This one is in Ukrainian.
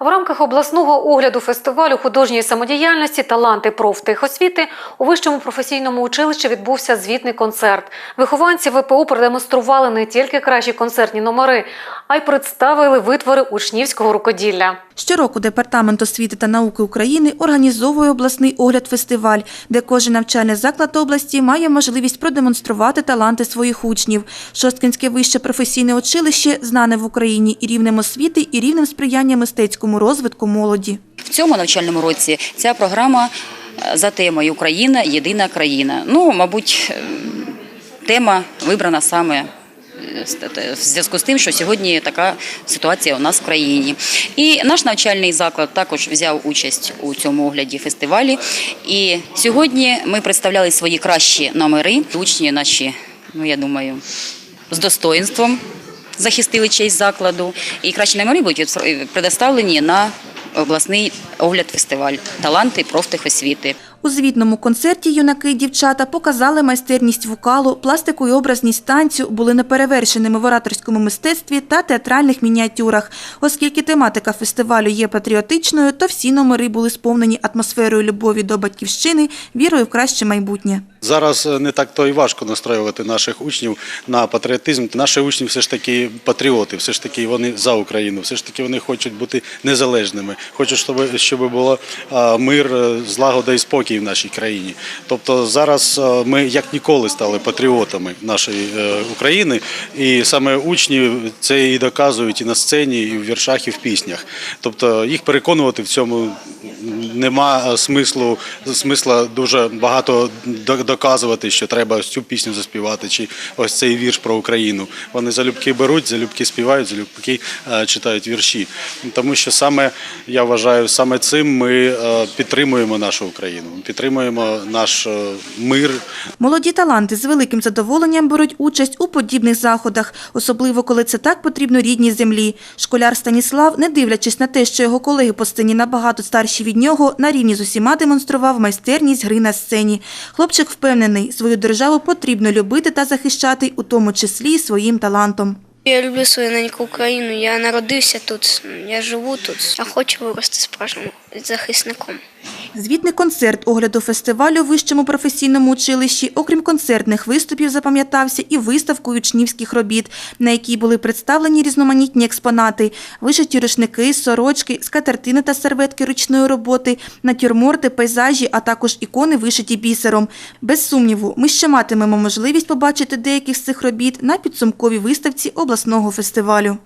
В рамках обласного огляду фестивалю художньої самодіяльності Таланти профтехосвіти у вищому професійному училищі відбувся звітний концерт. Вихованці ВПУ продемонстрували не тільки кращі концертні номери, а й представили витвори учнівського рукоділля. Щороку Департамент освіти та науки України організовує обласний огляд-фестиваль, де кожен навчальний заклад області має можливість продемонструвати таланти своїх учнів. Шосткинське вище професійне училище знане в Україні і рівнем освіти, і рівнем сприяння мистецькому розвитку молоді. В цьому навчальному році ця програма е, за темою Україна єдина країна. Ну, мабуть, е, тема вибрана саме е, в зв'язку з тим, що сьогодні така ситуація у нас в країні. І наш навчальний заклад також взяв участь у цьому огляді фестивалі. І сьогодні ми представляли свої кращі номери. Учні наші, ну я думаю, з достоїнством захистили честь закладу. І кращі номери будуть предоставлені на обласний огляд фестиваль Таланти профтехосвіти. У звітному концерті юнаки і дівчата показали майстерність вокалу, пластику і образність танцю, були неперевершеними в ораторському мистецтві та театральних мініатюрах. Оскільки тематика фестивалю є патріотичною, то всі номери були сповнені атмосферою любові до батьківщини, вірою в краще майбутнє. Зараз е, не так то і важко настроювати наших учнів на патріотизм. Наші учні все ж таки патріоти, все ж таки вони за Україну, все ж таки вони хочуть бути незалежними, хочуть, щоб, було мир, е, злагода і спокій в нашій країні. Тобто зараз е, ми як ніколи стали патріотами нашої е, України, і саме учні це і доказують і на сцені, і в віршах, і в піснях. Тобто їх переконувати в цьому нема смислу, смисла дуже багато до- доказувати, що треба цю пісню заспівати, чи ось цей вірш про Україну. Вони залюбки беруть, залюбки співають, залюбки е, читають вірші. Тому що саме я вважаю, саме цим ми підтримуємо нашу Україну, підтримуємо наш е, мир, Молоді таланти з великим задоволенням беруть участь у подібних заходах, особливо коли це так потрібно рідній землі. Школяр Станіслав, не дивлячись на те, що його колеги по сцені набагато старші від нього, на рівні з усіма демонстрував майстерність гри на сцені. Хлопчик впевнений, свою державу потрібно любити та захищати, у тому числі своїм талантом. Я люблю свою неньку Україну. Я народився тут, я живу тут. Я хочу вирости справжнім захисником. Звітний концерт огляду фестивалю у вищому професійному училищі, окрім концертних виступів, запам'ятався і виставкою учнівських робіт, на якій були представлені різноманітні експонати, вишиті рушники, сорочки, скатертини та серветки ручної роботи, натюрморти, пейзажі, а також ікони, вишиті бісером. Без сумніву, ми ще матимемо можливість побачити деяких з цих робіт на підсумковій виставці обласного фестивалю.